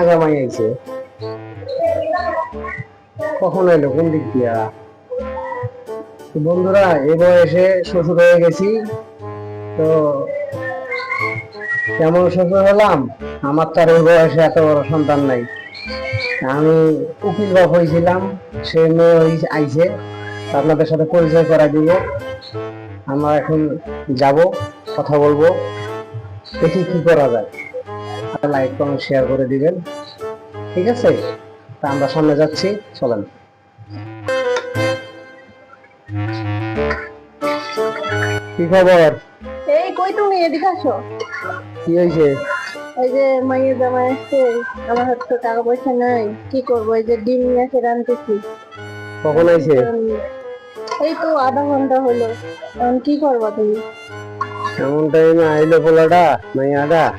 এটা মাইয়া কখন এলো? কোন দিক দিয়া? বন্ধুরা এ বয়সে শ্বশুর হয়ে গেছি। তো কেমন শ্বশুর হলাম? আমার তো আর এই বয়সে এত বড় সন্তান নাই। আমি উকিল বাপ হয়েছিলাম। সে মেয়ে আইছে। আপনাদের সাথে পরিচয় করা দিব। আমরা এখন যাব কথা বলব। দেখি কি করা যায়। লাইক কমেন্ট শেয়ার করে দিবেন। ঠিক আছে? তা আমরা সামনে যাচ্ছি চলেন। কি খবর? এই কই তুমি? এদিকে আসো। কি হয়েছে এই যে মাইয়ের জামাই আসছে আমার হাতে তো টাকা পয়সা নাই। কি করব? এই যে ডিম নিয়ে এসে রান্তেছি কখন আইছে? এই তো আধা ঘণ্টা হলো। এখন কি করবা তুমি? এমন টাইমে আইলো পোলাটা মাইয়াটা।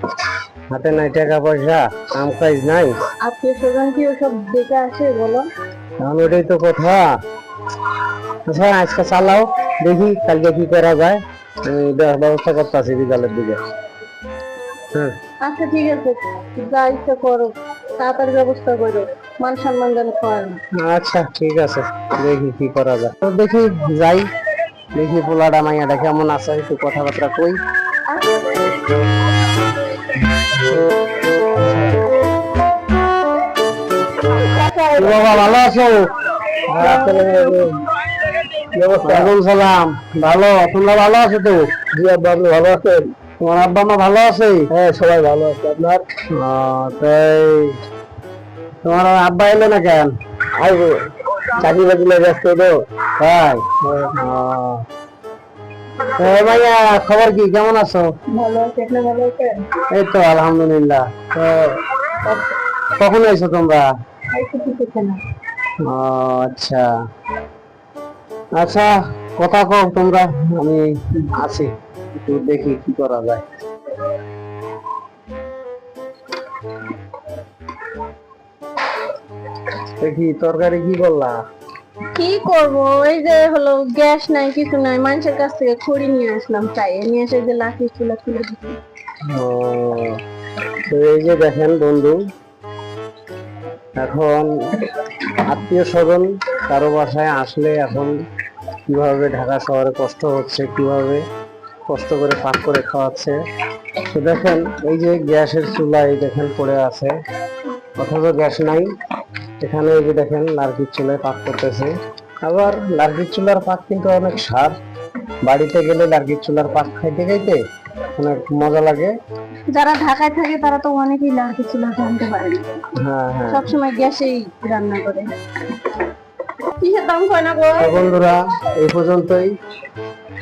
হাতে নাই টাকা পয়সা কাম কাজ নাই? আত্মীয় স্বজন কি ওসব দেখে আসে বলো? এখন ওটাই তো কথা। আচ্ছা আজকে চালাও দেখি কালকে কি করা যায়। আমি ব্য- ব্যবস্থা করতেছি বিকালের দিকে। হ্যাঁ। আচ্ছা ঠিক আছে। যা ইচ্ছা করো তাড়াতাড়ি ব্যবস্থা করো। মান সম্মান যেন হয় না আচ্ছা ঠিক আছে। দেখি কি করা যায়। তো দেখি যাই। দেখি মাইয়াটা কেমন আছে একটু কথাবার্তা কই। বাবা ভালো আছো? ওয়ালাইকুম সালাম। ভালো? তোমরা ভালো আছো তো? জি আব্বা আপনি ভালো আছেন? তোমার আব্বা মা ভালো আছে? হ্যাঁ সবাই ভালো আছে। আপনার? তাই। তোমার আব্বা এলো না কেন? আসব চাকরি বাকরি ব্যস্ত তো তাই? হ্যাঁ ভাইয়া খবর কি? কেমন আছো? এই তো আলহামদুলিল্লাহ। তো কখন এসো তোমরা? আচ্ছা। আচ্ছা কথা কও তোমরা আমি আছি। একটু দেখি কি করা যায়। তরকারি কি করলা? কি করব? এই যে হলো গ্যাস নাই কিছু নাই। মানুষের কাছ থেকে খড়ি নিয়ে আসলাম তাই নিয়ে এসে যে লাঠি চুলা তুলে দিচ্ছি তো এই যে দেখেন বন্ধু এখন আত্মীয় স্বজন কারও বাসায় আসলে এখন কীভাবে ঢাকা শহরে কষ্ট হচ্ছে কীভাবে কষ্ট করে পাক করে খাওয়াচ্ছে তো দেখেন এই যে গ্যাসের চুলা এই দেখেন পড়ে আছে অথচ গ্যাস নাই। এখানে এই যে দেখেন লার্কির চুলায় পাক করতেছে। আবার লার্কির চুলার পাক কিন্তু অনেক স্বাদ। বাড়িতে গেলে লার্কির চুলার পাক খাইতে খাইতে অনেক মজা লাগে। যারা ঢাকায় থাকে তারা তো অনেকেই লাঠি চুলা জানতে পারে না। হ্যাঁ হ্যাঁ। সবসময় গ্যাসেই রান্না করে। কিসের দাম না গো? বন্ধুরা এই পর্যন্তই।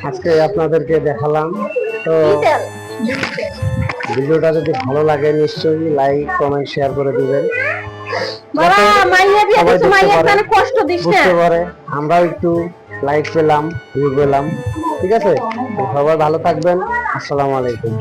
আজকে আপনাদেরকে দেখালাম। তো ভিডিওটা যদি ভালো লাগে নিশ্চয়ই লাইক কমেন্ট শেয়ার করে দিবেন। বাবা মাইয়া দিয়া তো মাইয়া পারে, কষ্ট দিছ না। বুঝতে পারে। আমরাও একটু লাইক পেলাম ভিউ পেলাম। ঠিক আছে? সবাই ভালো থাকবেন। আসসালামু আলাইকুম।